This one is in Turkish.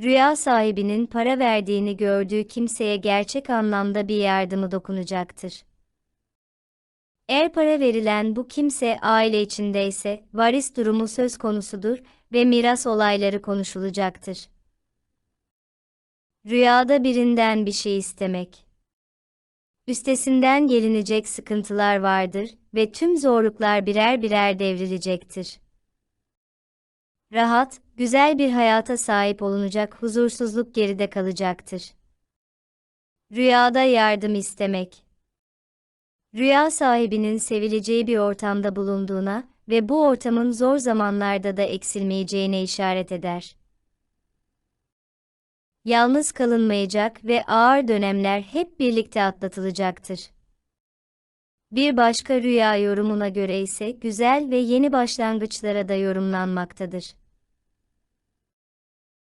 Rüya sahibinin para verdiğini gördüğü kimseye gerçek anlamda bir yardımı dokunacaktır. Eğer para verilen bu kimse aile içindeyse, varis durumu söz konusudur ve miras olayları konuşulacaktır. Rüyada birinden bir şey istemek. Üstesinden gelinecek sıkıntılar vardır ve tüm zorluklar birer birer devrilecektir. Rahat, güzel bir hayata sahip olunacak huzursuzluk geride kalacaktır. Rüyada yardım istemek. Rüya sahibinin sevileceği bir ortamda bulunduğuna ve bu ortamın zor zamanlarda da eksilmeyeceğine işaret eder. Yalnız kalınmayacak ve ağır dönemler hep birlikte atlatılacaktır. Bir başka rüya yorumuna göre ise güzel ve yeni başlangıçlara da yorumlanmaktadır.